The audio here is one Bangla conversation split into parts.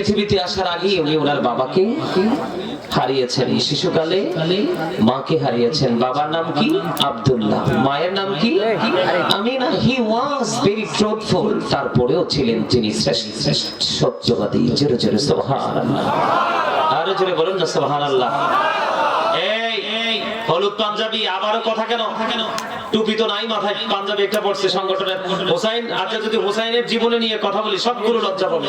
পৃথিবীতে আসার আগেই উনি ওনার বাবাকে হারিয়েছেন। শিশুকালে মাকে হারিয়েছেন। বাবার নাম কি? আব্দুল্লাহ। মায়ের নাম কি? Amina. He was very truthful তারপরেও ছিলেন তিনি শ্রেষ্ঠ। সত্যবাদী। জোরে জোরে সুবহানাল্লাহ। আরও জোরে বলুন না সুবহানাল্লাহ। এই, হলুদ পাঞ্জাবি, আবারও কথা কেন? কেন টুপি তো নাই মাথায়। পাঞ্জাবি একটা পড়ছে সংগঠনের। হোসাইন আচ্ছা যদি হোসাইনের জীবনে নিয়ে কথা বলি, সবগুলো লজ্জা পাবে।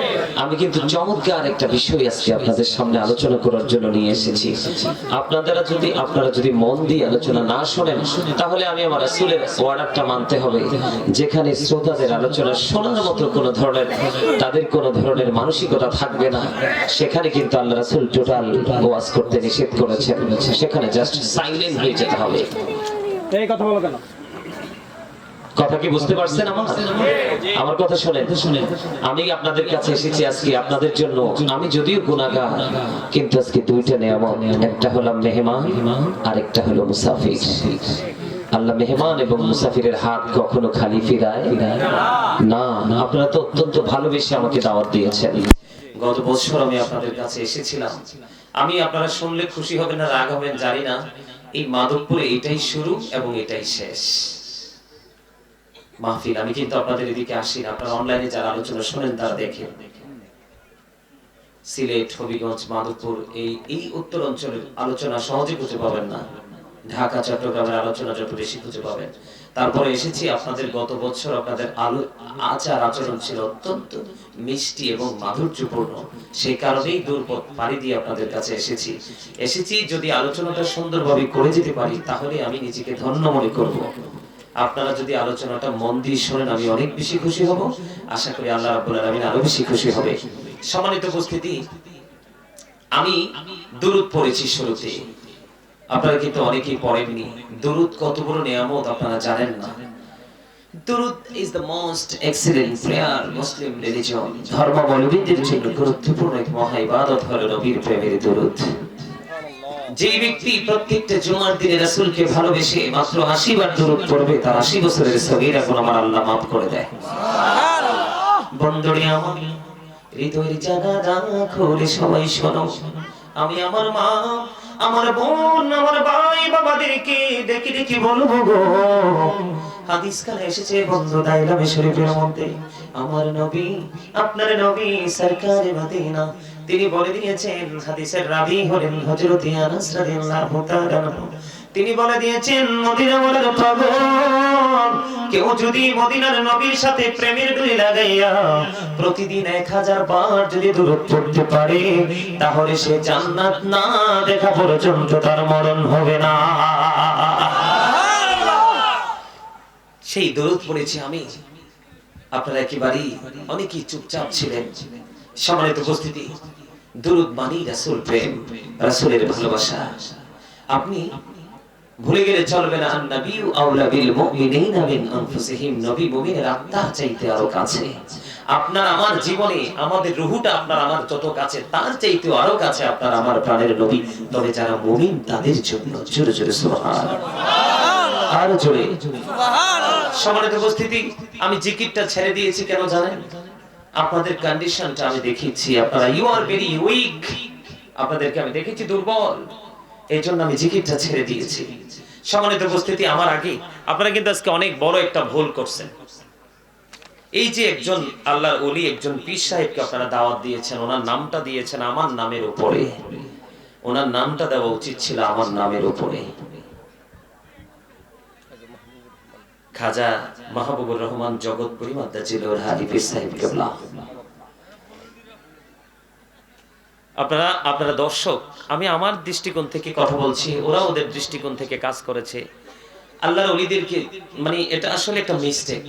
আমি কিন্তু চমৎকার একটা বিষয় আজকে আপনাদের সামনে আলোচনা করার জন্য নিয়ে এসেছি। আপনারা যদি আপনারা যদি মন দিয়ে আলোচনা না শোনেন, তাহলে আমি আমার রাসূলের অর্ডারটা মানতে হবে, যেখানে শ্রোতাদের আলোচনা শোনার মতো কোনো ধরনের, তাদের কোনো ধরনের মানসিকতা থাকবে না। সেখানে কিন্তু আল্লাহ রাসূল টোটাল ওয়াজ করতে নিষেধ করেছেন। সেখানে জাস্ট সাইলেন্ট হয়ে যেতে হবে। এই কথা বলো কেন? কথা কি বুঝতে পারছেন আমার? কথা শুনেন শুনেন। আমি আপনাদের কাছে এসেছি আজকে, আপনাদের জন্য। আমি যদিও গুনাহগার, কিন্তু আজকে দুইটা নিয়ামত। একটা হলো মেহমান, আরেকটা হলো মুসাফির। আল্লাহ মেহমান এবং মুসাফিরের হাত কখনো খালি ফিরায় না। আপনারা তো অত্যন্ত ভালোবেসে আমাকে দাওয়াত দিয়েছেন। গত বছর আমি আপনাদের কাছে এসেছিলাম। আমি আপনারা শুনলে খুশি হবেন না রাগ হবেন, জানি না। এই মাধবপুরে এটাই শুরু এবং এটাই শেষ। মাহফিল। আমি কিন্তু আপনাদের এদিকে আসি না। আপনারা অনলাইনে যারা আলোচনা শোনেন, তারা দেখেন। সিলেট, হবিগঞ্জ, মাধবপুর, এই এই উত্তর অঞ্চলের আলোচনা সহজে খুঁজে পাবেন না। ঢাকা, চট্টগ্রামের আলোচনা যত বেশি খুঁজে পাবেন। তারপরে এসেছি আপনাদের গত বছর আপনাদের আলো, আচার আচরণ ছিল অত্যন্ত মিষ্টি এবং মাধুর্যপূর্ণ। সেই কারণেই দূরপথ পাড়ি দিয়ে আপনাদের কাছে এসেছি। এসেছি যদি আলোচনাটা সুন্দরভাবে করে যেতে পারি, তাহলে আমি নিজেকে ধন্য মনে করব। আপনারা যদি আলোচনাটা মন দিয়ে শোনেন, আমি অনেক বেশি খুশি হব। আশা করি আল্লাহ রাব্বুল আলামিন আরও বেশি খুশি হবে। সম্মানিত উপস্থিতি, আমি দুরুদ পড়েছি শুরুতে। আপনারা কিন্তু অনেকেই পড়েননি। দুরুদ কত বড় নিয়ামত আপনারা জানেন না। দুরুদ is the most excellent prayer Muslim religion ধর্মাবলম্বীদের জন্য গুরুত্বপূর্ণ এক মহা ইবাদত হলো নবীর প্রেমের দুরুদ। যে ব্যক্তি প্রত্যেকটা জুমার দিনে রাসূলকে ভালোবেসে মাত্র 80 বার দরুদ পড়বে তার 80 বছরের সগীরা গুনাহ আমার আল্লাহ maaf করে দেয়। সুবহানাল্লাহ। বন্ধুরে আমার হৃদয়ের জানালা খুলে সবাই শোনো। আমি আমার মা আমার বোন আমার ভাই বাবাদেরকে দেখি দেখি বলব গো। হাদিস কালে এসেছে বন্ধু দাইলামে শরীফের মধ্যে আমার নবী আপনার নবী সরকারে মদিনা তিনি বলে দিয়েছেন, হাদিসের রাবি হলেন হযরত আনাস রাদিয়াল্লাহু তাআলা তিনি বলে দিয়েছেন, মদিনা বলার পাগল কেউ যদি মদিনার নবীর সাথে প্রেমের ডুরি লাগাইয়া প্রতিদিন এক হাজার বার যদি দূরত পড়তে পারে, তাহলে সে জান্নাত না দেখা পর্যন্ত তার মরণ হবে না। সেই দরুদ পড়েছি আমি। আপনারা একেবারেই অনেকেই চুপচাপ ছিলেন। সম্মানিত উপস্থিতি দরুদ মানি রাসূল প্রেম রাসূলের ভালোবাসা। আপনি ভুলে গেলে চলবে না আউলা বিল মুমিনিনা মিন আনফুসিহিম। নবী মুমিনের আত্মা চাইতে আরও কাছে। আপনার আমার জীবনে আমাদের রুহুটা আপনার আমার যত কাছে তার চাইতে আরও কাছে আপনার আমার প্রাণের নবী। তবে যারা মুমিন তাদের জন্য জোরে জোরে সুবহানাল্লাহ আরও জোরে। সম্মানিত উপস্থিতি আমি জিকিরটা ছেড়ে দিয়েছি কেন জানেন? আপনাদের কন্ডিশনটা আমি দেখিয়েছি। আপনারা ইউ আর ভেরি উইক আপনাদেরকে আমি দেখেছি দুর্বল। এই জন্য আমি জিকিরটা ছেড়ে দিয়েছি। সম্মানিত উপস্থিতি, আমার আগে আপনারা কিন্তু আজকে অনেক বড় একটা ভুল করছেন। এই যে একজন আল্লাহর ওলি, একজন পীর সাহেবকে আপনারা দাওয়াত দিয়েছেন, ওনার নামটা দিয়েছেন আমার নামের উপরে। ওনার নামটা দেওয়া উচিত ছিল আমার নামের উপরে। খাজা মাহবুবুর রহমান জগৎপুরি মাদ্দাজিল হাদি পীর সাহেব কেবলা। আপনারা আপনারা দর্শক, আমি আমার দৃষ্টিকোণ থেকে কথা বলছি ওরা ওদের দৃষ্টিকোণ থেকে কাজ করেছে। আল্লাহর ওলিদেরকে মানে এটা আসলে একটা মিস্টেক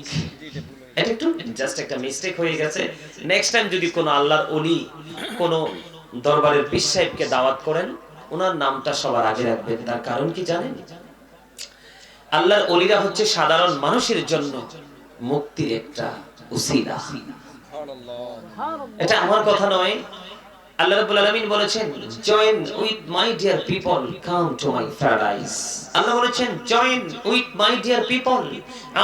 এটা একটু জাস্ট একটা মিস্টেক হয়ে গেছে। নেক্সট টাইম যদি কোনো আল্লাহর ওলি কোনো দরবারের পীর সাহেবকে দাওয়াত করেন, ওনার নামটা সবার আগে রাখবেন। তার কারণ কি জানেন? আল্লাহর অলিরা হচ্ছে সাধারণ মানুষের জন্য মুক্তির একটা উসিলা। এটা আমার কথা নয়। আল্লাহ রাব্বুল আলামিন বলেছেন join with my dear people come to my paradise আল্লাহ বলেছেন join with my dear people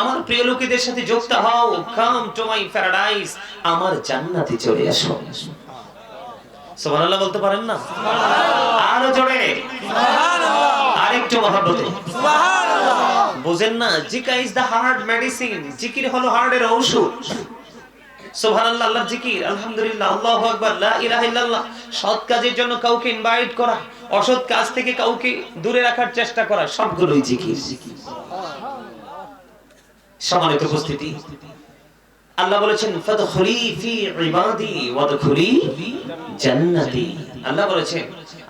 আমার প্রিয় লোকেদের সাথে যুক্ত হও কাম টু মাই প্যারাডাইস আমার জান্নাতে চলে সুবহানাল্লাহ বলতে পারেন না? আরও জোরে। আরেকটু মহব্বতে। বুঝেন না, জিকা ইজ দা হার্ড মেডিসিন জিকির হলো হার্টের ঔষধ। সুবহানাল্লাহ, আল্লাহর জিকির, আলহামদুলিল্লাহ, আল্লাহু আকবার, লা ইলাহা ইল্লাল্লাহ। সৎ কাজের জন্য কাউকে ইনভাইট করা, অসৎ কাজ থেকে কাউকে দূরে রাখার চেষ্টা করা, সবগুলোই জিকির। সম্মানিত উপস্থিতি আল্লাহ বলেছেন, ফাদখুলি ফি ইবাদি ওয়াদখুলি জান্নাতি। আল্লাহ বলেছেন,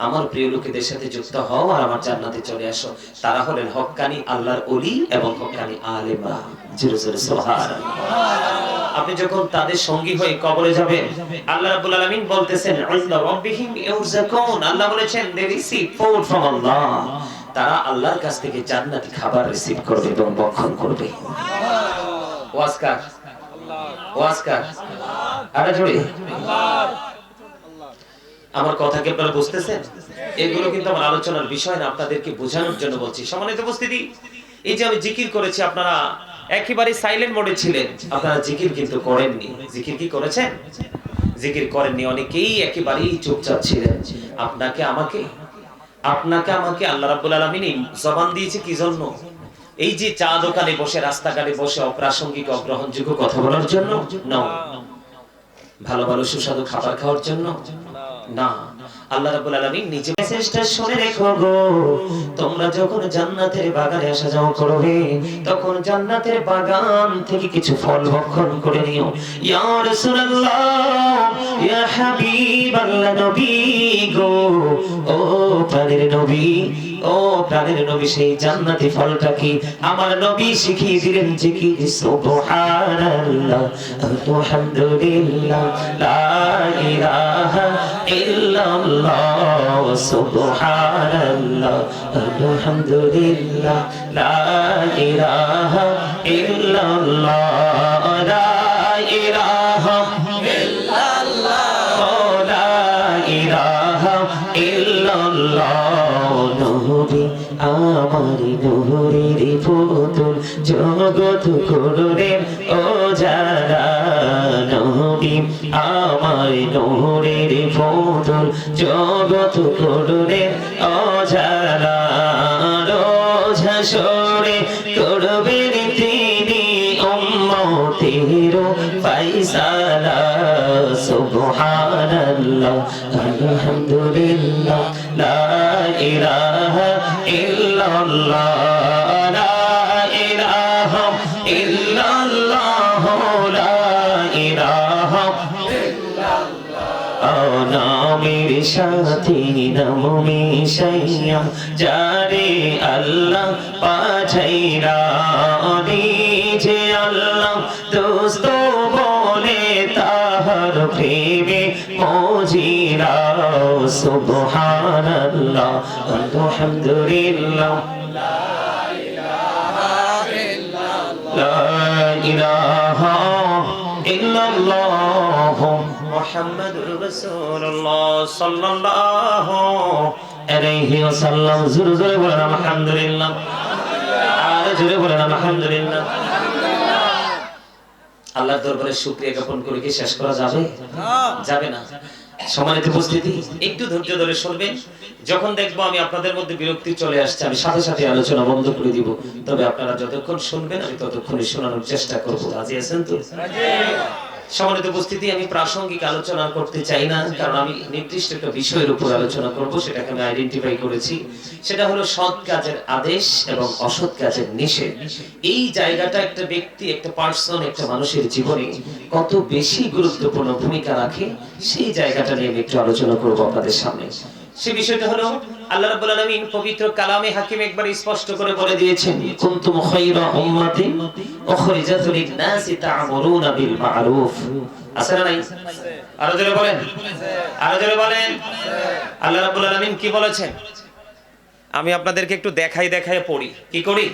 আমার প্রিয় লোকেদের সাথে যুক্ত হও আর আমার জান্নাতে চলে আসো। তারা হলেন হক্কানি আল্লাহর ওলি এবং হক্কানি আলেমা জোরে জোরে, সুবহানাল্লাহ। আপনি যখন তাদের সঙ্গী হয়ে কবরে যাবেন, আল্লাহ রাব্বুল আলামিন বলতেছেন, ইনদা রাব্বিহিম ইউরজাকুন। আল্লাহ বলেছেন দে রিসিভ ফুড ফ্রম আল্লাহ তারা আল্লাহর কাছ থেকে জান্নাতি খাবার রিসিভ করবে এবং ভক্ষণ করবে। আমার কথা কি আপনারা বুঝতেছেন? এগুলো কিন্তু আমার আলোচনার বিষয় না, আপনাদেরকে বোঝানোর জন্য বলছি। সম্মানিত উপস্থিতি, এই যে আমি জিকির করেছি, আপনারা একেবারে সাইলেন্ট মোডে ছিলেন। আপনারা জিকির কিন্তু করেননি। জিকির কি করেছেন? জিকির করেননি। অনেকেই একেবারেই চুপচাপ ছিলেন। আপনাকে আমাকে আপনাকে আমাকে আল্লাহ রাব্বুল আলামিন জবান দিয়েছে কি জন্য? এই যে চা দোকানে বসে, রাস্তাঘাটে বসে অপ্রাসঙ্গিক অগ্রহণযোগ্য কথা বলার জন্য? না ভালো ভালো সুস্বাদু খাবার খাওয়ার জন্য? না। আল্লাহ নিজে মেসেজটা শুনে রেখো গো। তোমরা যখন জান্নাতের বাগানে আসা যাওয়া করবে, তখন জান্নাতের বাগান থেকে কিছু ফল ভক্ষণ করে নিও। ইয়া রাসূলুল্লাহ, ইয়া নবী গো। ও প্রাণের নবী ও প্রাণের নবী, সেই জান্নাতি ফলটা কি? আমার নবী শিখিয়ে দিলেন যে কি? সুবহানাল্লাহ, আলহামদুলিল্লাহ, লা ইলাহা ইল্লাল্লাহ, সুবহানাল্লাহ, আলহামদুলিল্লাহ, লা ইলাহা ইল্লাল্লাহ। আমার নূরের পুতুল জগৎ করুণের ও যারা নবী। আমার নূরের পুতুল জগৎ করুণের নামের সাথে নাম মিশাইয়া যারে আল্লাহ পাঠাইরা নিজে আল্লাহ দোস্ত বলে তাহার প্রেমে মজিরা সুবহানাল্লাহ আলহামদুলিল্লাহ لا إله إلا الله মোহাম্মদ সাল্লাল্লাহু আলাইহি ওয়াসাল্লাম জোরে জোরে বলেন, আলহামদুলিল্লাহ। আর জোরে বলেন, আলহামদুলিল্লাহ। আল্লাহর দরবারে শুকরিয়া জ্ঞাপন করে কি শেষ করা যাবে? যাবে না। সম্মানিত উপস্থিতি, একটু ধৈর্য ধরে শুনবেন। যখন দেখব আমি আপনাদের মধ্যে বিরক্তি চলে আসছে, আমি সাথে সাথে আলোচনা বন্ধ করে দিব। তবে আপনারা যতক্ষণ শুনবেন, আমি ততক্ষণই শোনানোর চেষ্টা করব। রাজি আছেন তো? সম্মানিত উপস্থিতি, আমি প্রাসঙ্গিক আলোচনা করতে চাই না, কারণ আমি নির্দিষ্ট একটা বিষয়ের উপর আলোচনা করব, সেটাকে আমি আইডেন্টিফাই করেছি। সেটা হলো সৎ কাজের আদেশ এবং অসৎ কাজের নিষেধ। এই জায়গাটা একটা ব্যক্তি, একটা পার্সন একটা মানুষের জীবনে কত বেশি গুরুত্বপূর্ণ ভূমিকা রাখে, সেই জায়গাটা নিয়ে আমি একটু আলোচনা করব আপনাদের সামনে। সে বিষয়টা হলো আল্লাহ রাব্বুল আলামিন পবিত্র কালামে হাকিম একবার স্পষ্ট করে বলে দিয়েছেন, কুনতুম খায়রা উম্মাতিন উখরিজাত লিন-নাসি তা'মুরুনা বিল মা'রুফ আছে না নাই? আরও জোরে বলেন। আরও জোরে বলেন। আল্লাহ রাব্বুল আলামিন কি বলেছেন? আমি আপনাদেরকে একটু দেখাই দেখাই পড়ি। কি করি?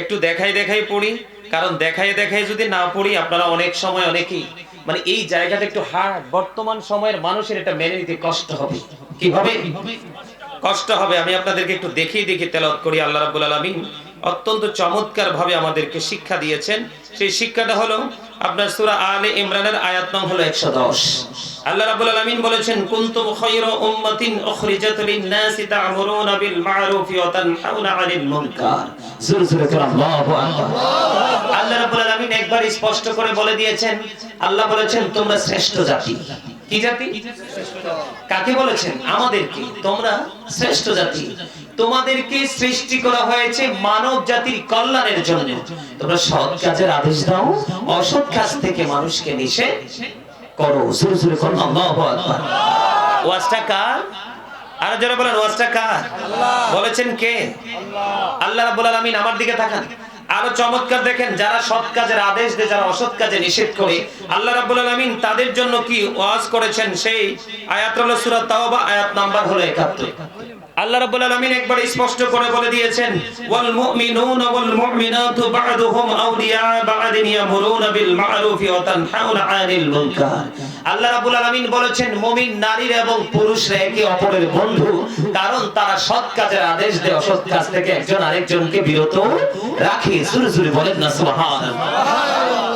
একটু দেখাই দেখাই পড়ি। কারণ দেখাই দেখাই যদি না পড়ি, আপনারা অনেক সময় অনেকেই মানে এই জায়গাটা একটু হার্ড বর্তমান সময়ের মানুষের এটা মেনে নিতে কষ্ট হবে। কীভাবে কষ্ট হবে আমি আপনাদেরকে একটু দেখিয়ে দেখি তেলাওয়াত করি, আল্লাহ রাব্বুল আলামিন অত্যন্ত চমৎকার ভাবে আমাদেরকে শিক্ষা দিয়েছেন। সেই শিক্ষাটা হলো আপনার সূরা আলে ইমরানের আয়াত নং হলো 110 আল্লাহ রাব্বুল আলামিন বলেছেন লিন-নাসি তা'মুরুনা বিল ওয়া তানহাউনা 'আনিল মুনকার। জোরে জোরে, আল্লাহু আকবার। আল্লাহ রাব্বুল আলামিন একবার স্পষ্ট করে বলে দিয়েছেন, আল্লাহ বলেছেন, তোমরা শ্রেষ্ঠ জাতি। কি জাতি? কাকে বলেছেন? আমাদেরকে। তোমরা শ্রেষ্ঠ জাতি। তোমাদেরকে সৃষ্টি করা হয়েছে মানব জাতির কল্যাণের জন্য। তোমরা সৎ কাজের আদেশ দাও, অসৎ কাজ থেকে মানুষকে নিষেধ করো। জোরে জোরে করো আল্লাহু আকবার। কার? আর যারা বলেন, ওয়াজটা কার? বলেছেন কে? আল্লাহ রাব্বুল আলামিন আমার দিকে তাকান। আরও চমৎকার দেখেন, যারা সৎ কাজের আদেশ দেয়, যারা অসৎ কাজে নিষেধ করে, আল্লাহ রাব্বুল আলামিন তাদের জন্য কি ওয়াজ করেছেন? সেই আয়াত হলো সূরা তাওবা, আয়াত নাম্বার হলো 71 আল্লাহ রাব্বুল আলামিন একবার স্পষ্ট করে বলে দিয়েছেন, ওয়াল মুমিনুনা ওয়াল মুমিনাতু বা'দুহুম আউলিয়া বা'দিন ইয়ামুরুনা বিল মা'রুফি ওয়া তানহাউনা 'আনিল মুনকার। আল্লাহ রাব্বুল আলামিন বলেছেন, মুমিন নারীরা এবং পুরুষরা একে অপরের বন্ধু। কারণ তারা সৎ কাজের আদেশ দেয়, অসৎ কাজ থেকে একজন আরেকজনকে বিরত রাখে। সুরে সুরে বলেন না, সুবহানাল্লাহ।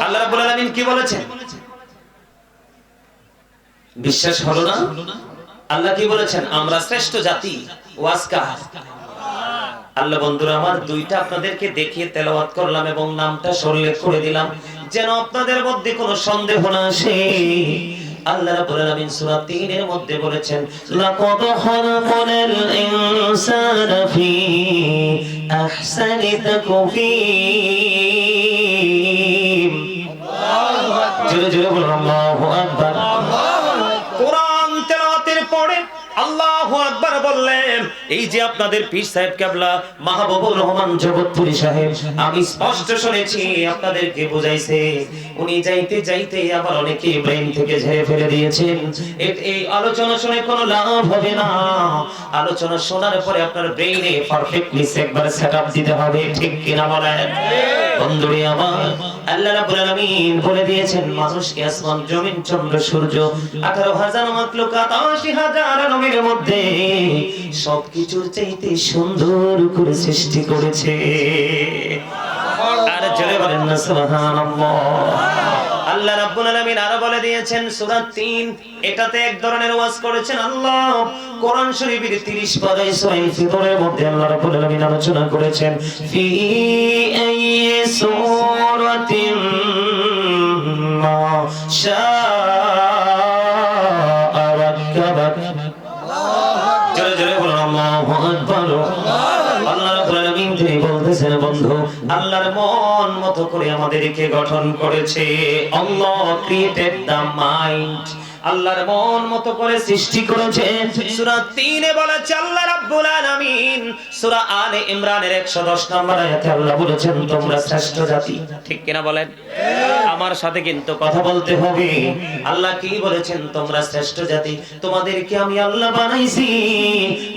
আল্লাহ রাব্বুল আলামিন কি বলেছেন? বিশ্বাস হলো না? আল্লাহ কি বলেছেন? আমরা শ্রেষ্ঠ জাতি ওয়াজকা আল্লাহ বন্ধুরা, আমার দুইটা আপনাদেরকে দেখিয়ে তেলাওয়াত করলাম এবং নামটা উল্লেখ করে দিলাম। যেন আপনাদের মধ্যে কোনো সন্দেহ না আসে। আল্লাহ রাব্বুল আলামিন সূরা 3 এর মধ্যে বলেছেন, লাকাদ ইনসানা ফি আহসানি জোরে জোরে বলুন, আল্লাহু আকবার। বললেন এই যে আপনাদের পীর সাহেব কেবলা, মাহবুবুর রহমান জগৎপুরি সাহেব, আমি স্পষ্ট শুনেছি, আপনাদেরকে বুঝাইছে। উনি যাইতে যাইতে আবার অনেকে ব্রেন থেকে ঝেড়ে ফেলে দিয়েছেন। এই আলোচনা শুনে কোনো লাভ হবে না। আলোচনা শোনার পরে আপনার ব্রেইনে পারফেক্টলি একবার সেটআপ দিতে হবে, ঠিক কিনা বলেন? বন্ধুরে আমার, আল্লাহ রাব্বুল আলামিন বলে দিয়েছেন, মানুষকে আসমান, জমিন, চন্দ্র, সূর্য 18000 মাখলুকাত 80000 নবীর মধ্যে সবকিছুর চাইতে সুন্দর করে সৃষ্টি করেছে। আর বলেন আল্লাহ রাব্বুল আলামিন আরও বলে দিয়েছেন, সূরা 3 এটাতে এক ধরনের ওয়াজ করেছেন আল্লাহ। কোরআন শরীফের 30 পারায় সূরা ফিতরের মধ্যে আল্লাহ রাব্বুল আলামিন আলোচনা করেছেন, ফি সূরাতিন মা শাআ আল্লাহর মন মতো করে আমাদেরকে গঠন করেছে। আল্লাহ ক্রিয়েটেড দ্য মাইন্ড আল্লাহর মন মতো করে সৃষ্টি করেছে। সূরা 3 এ বলেছে আল্লাহ রাব্বুল আলামিন। সূরা আলে ইমরানের 110 নম্বর আয়াতে আল্লাহ বলেছেন, তোমরা শ্রেষ্ঠ জাতি। ঠিক কিনা বলেন? আমার সাথে কিন্তু কথা বলতে হবে। আল্লাহ কি বলেছেন, তোমরা শ্রেষ্ঠ জাতি। তোমাদেরকে আমি আল্লাহ বানাইছি।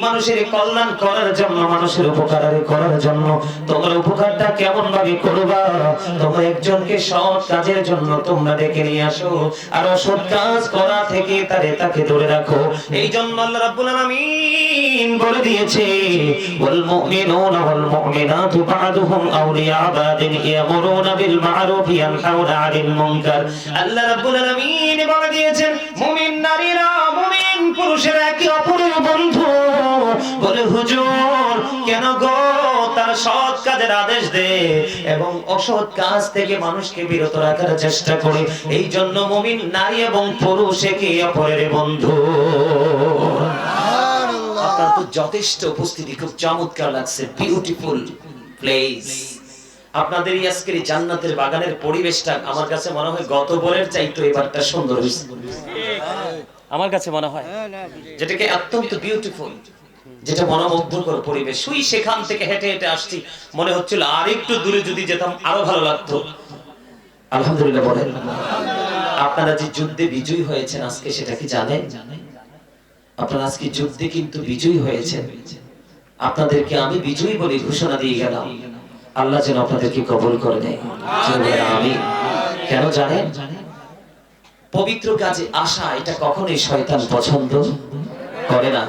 মানুষের কল্যাণ করার জন্য, মানুষের উপকার করার জন্য। তোমরা উপকারটা কেমন ভাবে করবা? তোমরা একজনকে সৎ কাজের জন্য তোমরা ডেকে নিয়ে আসো। আর অসৎ কাজ করা থেকে তারে তাকে ধরে রাখো। এই জন্য আল্লাহ রাব্বুল আলামিন বলে দিয়েছে, ওয়াল মুমিনুনা ওয়াল মুমিনাতু বা'দুহুম আউলিয়া বাদিন ইয়ামুরুনা বিল মা'রুফি ইয়ানহাউনা 'আনিল মুনকার। আল্লাহ রাব্বুল আলামিন বলে দিয়েছেন, মুমিন নারীরা মুমিন পুরুষেরা একে অপরের বন্ধু। বলে, হুজুর, কেন গো সৎ কাজের আদেশ দে এবং অসৎ কাজ থেকে মানুষকে বিরত রাখার চেষ্টা করে। এই জন্য মুমিন নারী এবং পুরুষ একে অপরের বন্ধু। আপনার তো যথেষ্ট উপস্থিতি খুব চমৎকার লাগছে। বিউটিফুল প্লেস আপনাদের এই আজকের জান্নাতের বাগানের পরিবেশটা আমার কাছে মনে হয় গত বরের চাইতো এবারটা সুন্দর হয়েছে। আমার কাছে মনে হয়। যেটাকে অত্যন্ত বিউটিফুল যেটা মনোমুগ্ধকর পরিবেশ। শুই সেখান থেকে হেঁটে হেঁটে আসছি। মনে হচ্ছিল আর একটু দূরে যদি যেতাম আরও ভালো লাগতো। আলহামদুলিল্লাহ বলেন। আপনারা যে যুদ্ধে বিজয়ী হয়েছেন, আজকে সেটা কি জানেন? আপনারা আজকে যুদ্ধে কিন্তু বিজয়ী হয়েছেন। আপনাদেরকে আমি বিজয়ী বলে ঘোষণা দিয়ে গেলাম। আল্লাহ যেন আপনাদেরকে কবল করে নেয়। আমি কেন জানেন? পবিত্র কাজে আসা, এটা কখনোই শয়তান পছন্দ? করে না।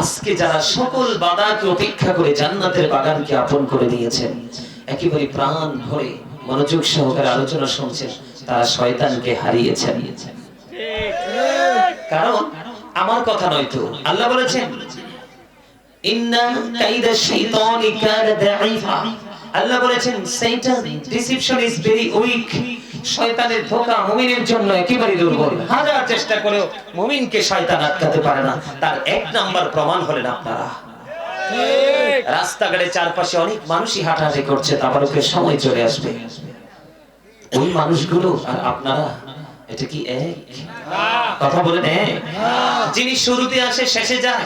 আজকে যারা সকল বাধাকে উপেক্ষা করে জান্নাতের বাগানকে আপন করে নিয়েছেন একেবারে প্রাণ ভরে মনোযোগ সহকারে আলোচনা শুনছেন, তারা শয়তানকে হারিয়েছেন। কারণ আমার কথা নয় তো, আল্লাহ বলেছেন, ইন্না কাইদা শাইতানি কানা দাঈফা। আল্লাহ বলেছেন শয়তান ডিসিপশন ইজ ভেরি উইক শয়তানের ধোঁকা মুমিনের জন্য একেবারে দুর্বল। হাজার চেষ্টা করেও মুমিনকে শয়তান আটকাতে পারে না। তার এক নাম্বার প্রমাণ হলেন আপনারা। রাস্তাঘাটে চারপাশে অনেক মানুষই হাঁটাহাঁটি করছে, তারপর ওকে সময় চলে আসবে। ওই মানুষগুলো আর আপনারা, এটা কি এক? কথা বলেন এক। যিনি শুরুতে আসে, শেষে যায়।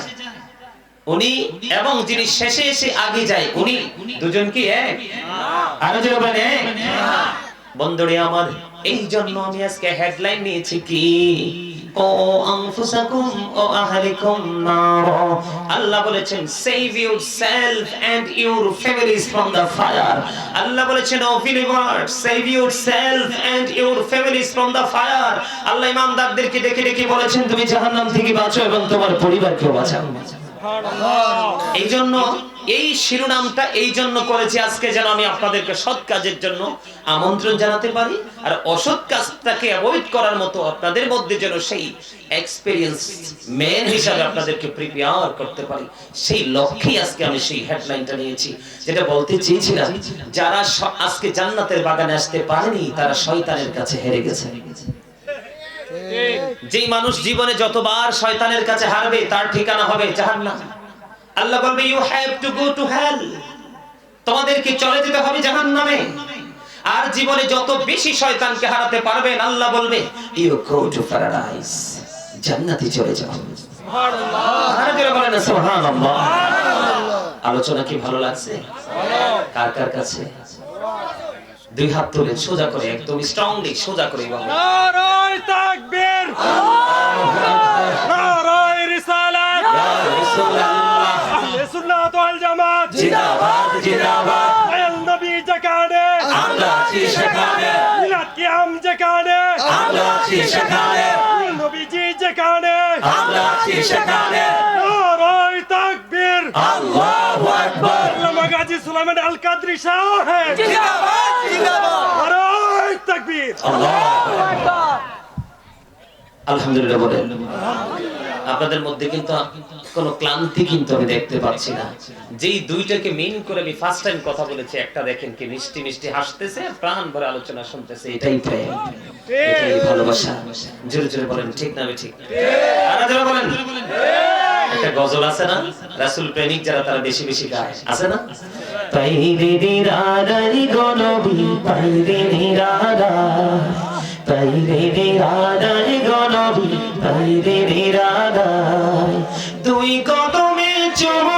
উনি এবং যিনি শেষে এসে আগে যায়, উনি দুজন কি এক? আরও যে বলেন এক। বন্ধুরে আমার এই জন্য আমি আজকে হেডলাইন নিয়েছি কি? আনফুসাকুম ও আহলিকুম নার। আল্লাহ বলেছেন save yourself and your families from the fire আল্লাহ বলেছেন O believer save yourself and your families from the fire আল্লাহ ইমানদারদেরকে ডেকে ডেকে বলেছেন তুমি জাহান্নাম থেকে বাঁচো এবং তোমার পরিবারকেও বাঁচাও। এই জন্য এই শিরোনামটা এই জন্য করেছি আজকে যেন আমি আপনাদেরকে সৎ কাজের জন্য আমন্ত্রণ জানাতে পারি আর অসৎ কাজটাকে অ্যাভয়েড করার মতো আপনাদের মধ্যে যেন সেই এক্সপেরিয়েন্স মেন হিসাবে আপনাদেরকে প্রিপেয়ার করতে পারি। সেই লক্ষ্যেই আজকে আমি সেই হেডলাইনটা নিয়েছি, যেটা বলতে চেয়েছিলাম, যারা আজকে জান্নাতের বাগানে আসতে পারেনি, তারা শয়তানের কাছে হেরে গেছে। যেই মানুষ জীবনে যতবার শয়তানের কাছে হারবে, তার ঠিকানা হবে জাহান্নাম। আল্লাহ বলবে you have to go to hell তোমাদেরকে চলে যেতে হবে জাহান্নামে। আর জীবনে যত বেশি শয়তানকে হারাতে পারবেন আল্লাহ বলবে ইউ গো টু প্যারাডাইস জান্নাতে চলে যাও। আলোচনা কি ভালো লাগছে? কার কার কাছে? দুই হাত তুলে সোজা করে একদম স্ট্রংলি সোজা করে নারায় তাকবীর। নারায় রিসালাত। আহলে সুন্নাত ওয়াল জামাত। জিন্দাবাদ জিন্দাবাদ। আয়াল নবী যেখানে আমরা আছি সেখানে মিলাদ কিয়াম যেখানে আমরা আছি সেখানে নবীজি যেখানে আমরা আছি সেখানে নারায় তাকবীর। আল্লাহু আকবার। আল্লামা গাজী সুলাইমান আল কাদরি সাহেব নারায় তাকবীর। আল্লাহু আকবার। আলহামদুলিল্লাহ বলেন। আপনাদের মধ্যে কিন্তু কোনো ক্লান্তি কিন্তু আমি দেখতে পাচ্ছি না। যেই দুইটাকে মিন করে আমি ফার্স্ট টাইম কথা বলেছি, একটা দেখেন কি মিষ্টি মিষ্টি হাসতেছে, প্রাণ ভরে আলোচনা শুনতেছে, এটাই প্রেম। এটাই ভালোবাসা। জোরে জোরে বলেন, ঠিক না আমি ঠিক? আর জোরে বলেন, একটা গজল আছে না? রাসূল প্রেমিক যারা, তারা বেশি বেশি গায়। আছে না? পাইরে নিরাদারি রে পাইরে রাধায় পাইরে নিরাদারি রে পাইরে নিরাদা দুই কদমে চুমো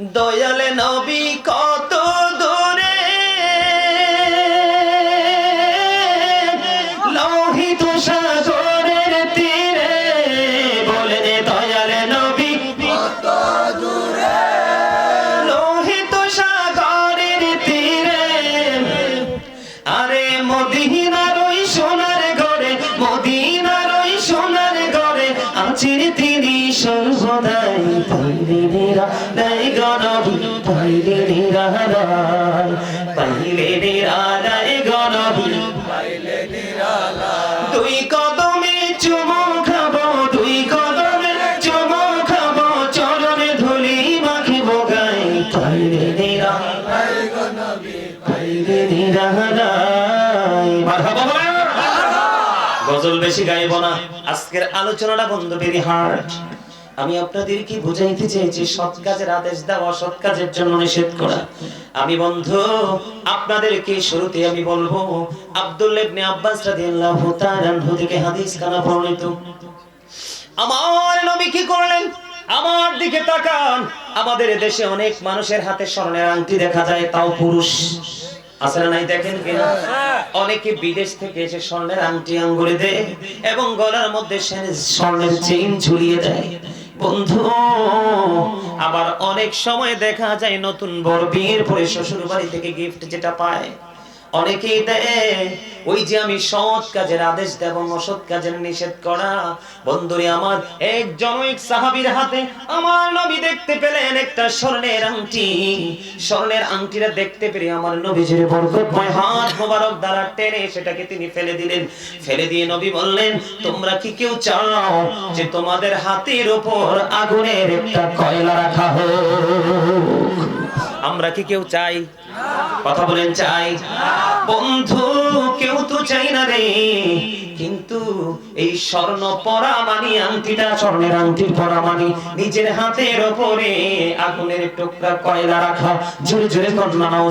দয়ালে নবী কত গজল বেশি গাইব না। আজকের আলোচনাটা বন্ধ বেরি হার্ট আমি আপনাদেরকে বুঝাইতে চেয়েছি সৎ কাজের আদেশ দেওয়া অসৎ কাজের জন্য নিষেধ করা। আমি বন্ধু, আপনাদেরকে শুরুতে আমি বলব, আব্দুল ইবনে আব্বাস রাদিয়াল্লাহু তাআলা থেকে হাদিস কানা বর্ণিত। আমার নবী কি করলেন? আমার দিকে তাকান। আমাদের দেশে অনেক মানুষের হাতে স্বর্ণের আংটি দেখা যায়, তাও পুরুষ। আসলে নাই দেখেন কিনা অনেকে বিদেশ থেকে এসে স্বর্ণের আংটি আঙ্গুলে দেয় এবং গলার মধ্যে স্বর্ণের চেইন ঝুলিয়ে দেয়। বন্ধু, আবার অনেক সময় দেখা যায় নতুন বর বিয়ের পরে শ্বশুর বাড়ি থেকে গিফট যেটা পায়। অনেকেই দেয়, ওই যে আমি সৎ কাজের আদেশ দেব, অসৎ কাজের নিষেধ করা। বন্ধুরে আমার, এক জনৈক সাহাবীর হাতে আমার নবী দেখতে পেলেন একটা স্বর্ণের আংটি। স্বর্ণের আংটিটা দেখতে পেরে আমার নবীজির বরকতময় হাত মোবারক দ্বারা টেনে সেটাকে তিনি ফেলে দিলেন। ফেলে দিয়ে নবী বললেন, তোমরা কি কেউ চাও যে তোমাদের হাতের উপর আগুনের একটা কয়লা রাখা হোক? আমরা কি কেউ চাই? কথা বলেন চাই। বন্ধু কেউ তো চাই না রে। কিন্তু এই স্বর্ণ পরা মানি আংটিটা স্বর্ণের আংটির পরা মানি নিজের হাতের ওপরে আগুনের টুকরা কয়লা রাখা। জোরে জোরে কন্যা আমার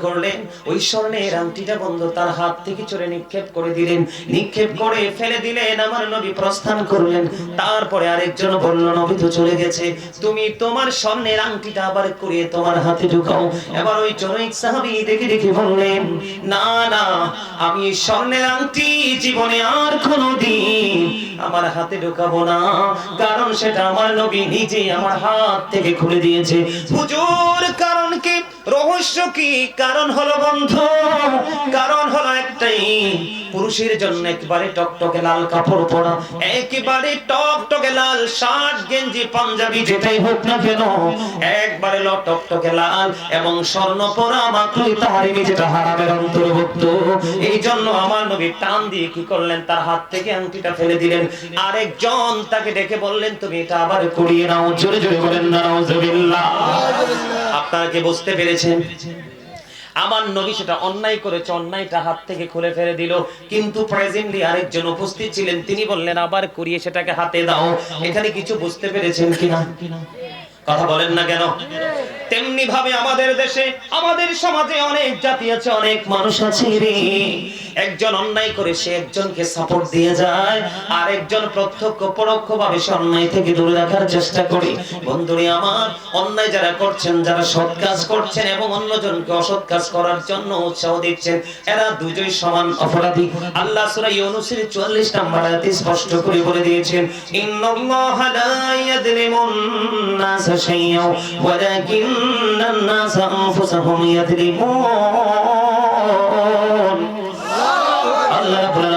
করলেন? ওই স্বর্ণের আংটিটা বন্ধু তার হাত থেকে নিক্ষেপ করে দিলেন। নিক্ষেপ করে ফেলে দিলেন, আমার নবী প্রস্থান করলেন। তারপরে আরেকজন বলল, নবী তো চলে গেছে। তুমি তোমার স্বর্ণের আংটিটা আবার করিয়ে তোমার হাতে ঢুকাও। এবার ওই জনৈক সাহাবী দেখে দেখে বললেন না না, আমি স্বর্ণের আংটি জীবনে আর আমার হাতে ঢুকাবো না। কারণ সেটা আমার নবী নিজে আমার হাত থেকে খুলে দিয়েছে। পুজোর কারণ কি? রহস্য কি? কারণ হলো বন্ধ। কারণ হলো একটাই পুরুষের জন্য একবারে টকটকে লাল কাপড় পরা, একেবারে টকটকে লাল শার্ট, গেঞ্জি, পাঞ্জাবি, যেটাই হোক না কেন, একবারে ল টকটকে লাল এবং স্বর্ণ পরা মাত্রই তাহারিমি যেটা হারামের অন্তর্ভুক্ত। এই জন্য আমার নবী টান দিয়ে কি করলেন? তার হাত থেকে আংটিটা ফেলে দিলেন। আরেকজন তাকে ডেকে বললেন, তুমি এটা আবার কুড়িয়ে নাও। জোরে জোরে বলেন, নাউজুবিল্লাহ। আপনারা কি বুঝতে পেরেছেন? আমার নবী সেটা অন্যায় করেছে, অন্যায়টা হাত থেকে খুলে ফেলে দিল। কিন্তু প্রেজেন্টলি আরেকজন উপস্থিত ছিলেন, তিনি বললেন, আবার করিয়ে সেটাকে হাতে দাও। এখানে কিছু বুঝতে পেরেছেন কিনা? কথা বলেন না কেন? তেমনি ভাবে আমাদের দেশে, আমাদের সমাজে অনেক জাতি আছে, অনেক মানুষ আছে রে। একজন অন্যায় করে সে একজনকে সাপোর্ট দিয়ে যায় আর একজন প্রত্যক্ষ পরোক্ষ ভাবে সে অন্যায় থেকে দূরে রাখার চেষ্টা করে। বন্ধুরে আমার, অন্যায় যারা করছেন, যারা সৎ কাজ করছেন এবং অন্যজনকে অসৎ কাজ করার জন্য উৎসাহ দিচ্ছেন, এরা দুজনই সমান অপরাধী। আল্লাহ সূরা ইউনূসের 44 নম্বর আয়াতে স্পষ্ট করে বলে দিয়েছেন, ইন্নাল্লাহা লা ইয়াযলিমুন নাসা শাইয়্যা ওয়ালাকিন্নান ইয়াযলিমুন আল্লাহ রাব্বুল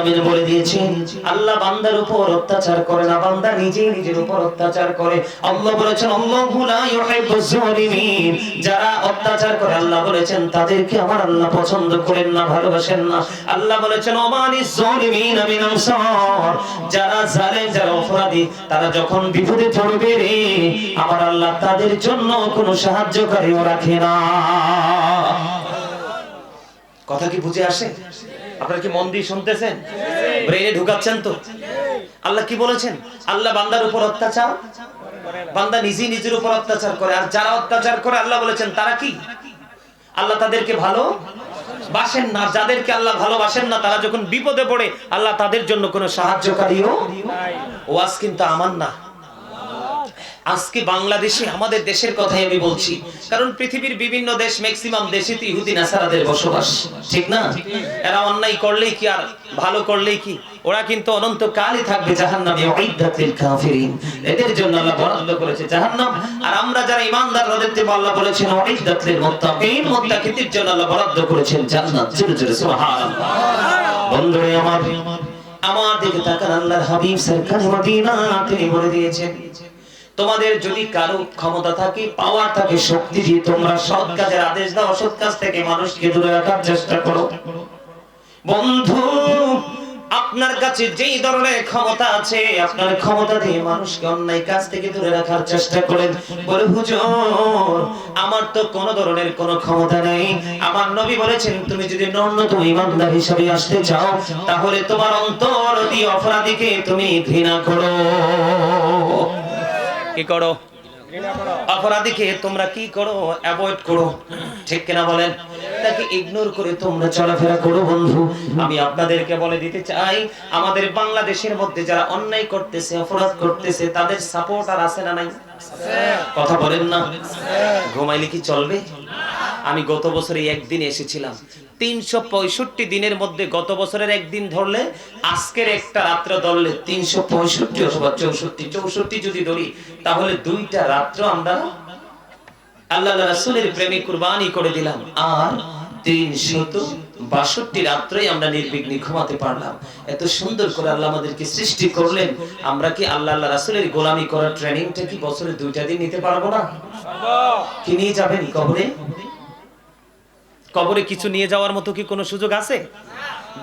আলামিন বলে দিয়েছেন আল্লাহ বান্দার উপর অত্যাচার করে না, বান্দা নিজেই নিজের উপর অত্যাচার করে। আল্লাহ বলেছেন, আল্লাহু লা ইউহিব্বুজ জালিমিন যারা অত্যাচার করে, আল্লাহ বলেছেন, তাদেরকে আমার আল্লাহ পছন্দ করেন না, ভালোবাসেন না। আল্লাহ বলেছেন ওমানিজ জালিমিন মিন আনসার। যারা জালেম, যারা অপরাধী, তারা যখন বিপদে পড়বে রে, আমার আল্লাহ তাদের জন্য কোনো সাহায্যকারীও রাখে না। কথা কি বুঝে আসে? আপনারা কি মন দিয়ে শুনতেছেন? ব্রেনে ঢুকাচ্ছেন তো? আল্লাহ কি বলেছেন? আল্লাহ বান্দার উপর অত্যাচার? বান্দা নিজেই নিজের উপর অত্যাচার করে। আর যারা অত্যাচার করে, আল্লাহ বলেছেন, তারা কি? আল্লাহ তাদেরকে ভালো বাসেন না। যাদেরকে আল্লাহ ভালোবাসেন না, তারা যখন বিপদে পড়ে, আল্লাহ তাদের জন্য কোনো সাহায্যকারীও ওয়াজ কিন্তু আমার না। আজকে বাংলাদেশে আমাদের দেশের কথাই আমি বলছি। কারণ পৃথিবীর বিভিন্ন দেশ ম্যাক্সিমাম দেশে তো ইহুদি, নাসারাদের বসবাস। ঠিক না? এরা অন্যায় করলেই কি আর ভালো করলেই কি? ওরা কিন্তু অনন্ত কালই থাকবে জাহান্নামে উইদ্দাতিল কাফিরিন। এদের জন্য আল্লাহ বরাদ্দ করেছে জাহান্নাম। আর আমরা যারা ঈমানদার, তাদের আল্লাহ বলেছেন উইদ্দাতিল মুত্তাকিন। মুত্তাকিদের জন্য আল্লাহ বরাদ্দ করেছেন জান্নাত। জোরে জোরে, সুবহানাল্লাহ। বন্ধুরে, আমার আমার দিকে তাকান আল্লাহর হাবিব সরকার মদিনা তিনি বলে দিয়েছেন। তোমাদের যদি কারও ক্ষমতা থাকে পাওয়ার থাকে, শক্তি দিয়ে তোমরা সৎ কাজের আদেশ দাও অসৎ কাজ থেকে মানুষকে দূরে রাখার চেষ্টা করো। বন্ধু, আপনার কাছে যেই ধরনের ক্ষমতা আছে, আপনার ক্ষমতা দিয়ে মানুষকে অন্যায় কাজ থেকে দূরে রাখার চেষ্টা করেন। বলে, হুজুর, আমার তো কোন ধরনের কোনো ক্ষমতা নেই। আমার নবী বলেছেন, তুমি যদি ন্যূনতম ইমানদার হিসাবে আসতে চাও, তাহলে তোমার অন্তর দিয়ে অপরাধীকে তুমি ঘৃণা করো। কি করো? অপরাধীকে তোমরা কি করো? অ্যাভয়েড করো। ঠিক কিনা বলেন? তাকে ইগনোর করে তোমরা চলাফেরা করো, বন্ধু? আমি আপনাদেরকে বলে দিতে চাই, আমাদের বাংলাদেশের মধ্যে যারা অন্যায় করতেছে, অপরাধ করতেছে, তাদের সাপোর্ট আর আসে না নাই? কথা বলেন না। ঘুমাইলে কি চলবে? আমি গত বছরে একদিন এসেছিলাম। তিনশো পঁয়ষট্টি দিনের মধ্যে গত বছরের একদিন ধরলে, আজকের একটা রাত্র ধরলে তিনশো পঁয়ষট্টি অথবা চৌষট্টি। চৌষট্টি যদি ধরি, তাহলে দুইটা রাত্র আমরা আল্লাহ রাসূলের প্রেমে কুরবানি করে দিলাম। আর তিনশত বাষট্টি রাত্রেই আমরা নির্বিঘ্নে ঘুমাতে পারলাম। এত সুন্দর করে আল্লাহ আমাদেরকে সৃষ্টি করলেন। আমরা কি আল্লাহ আল্লাহ রাসূলের গোলামি করার ট্রেনিংটা কি বছরে দুইটা দিন নিতে পারব না? কি নিয়ে যাবেন কবরে? কবরে কিছু নিয়ে যাওয়ার মতো কি কোনো সুযোগ আছে?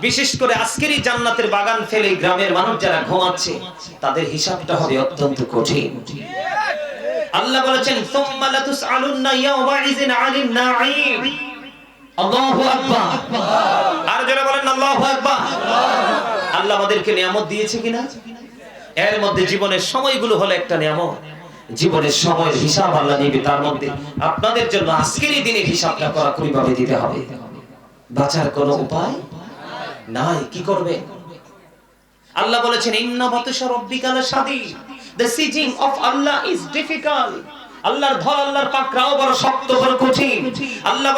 বিশেষ করে আজকের এই জান্নাতের বাগান ফেলে গ্রামের মানুষ যারা ঘুমাচ্ছে, তাদের হিসাবটা হবে অত্যন্ত কঠিন। আল্লাহ বলেছেন, সুম্মা লাতুসআলুন্না ইয়াওমাইযিন আনিন নাঈম। আর যারা বলেন আল্লাহু আমাদেরকে নিয়ামত দিয়েছে কিনা? এর মধ্যে জীবনের সময়গুলো হলো একটা নিয়ামত। জীবনের হিসাব আল্লাহ তার মধ্যে আপনাদের জন্য আজকের এই হিসাবটা ভাবে দিতে হবে। বাঁচার কোনো উপায় নাই, কি করবে? আল্লাহ বলেছেন, ইন্না বাতাশা রাব্বিকা the seizing of Allah is difficult আল্লাহর আল্লাহর বড় শক্ত বড় কঠিন। আল্লাহ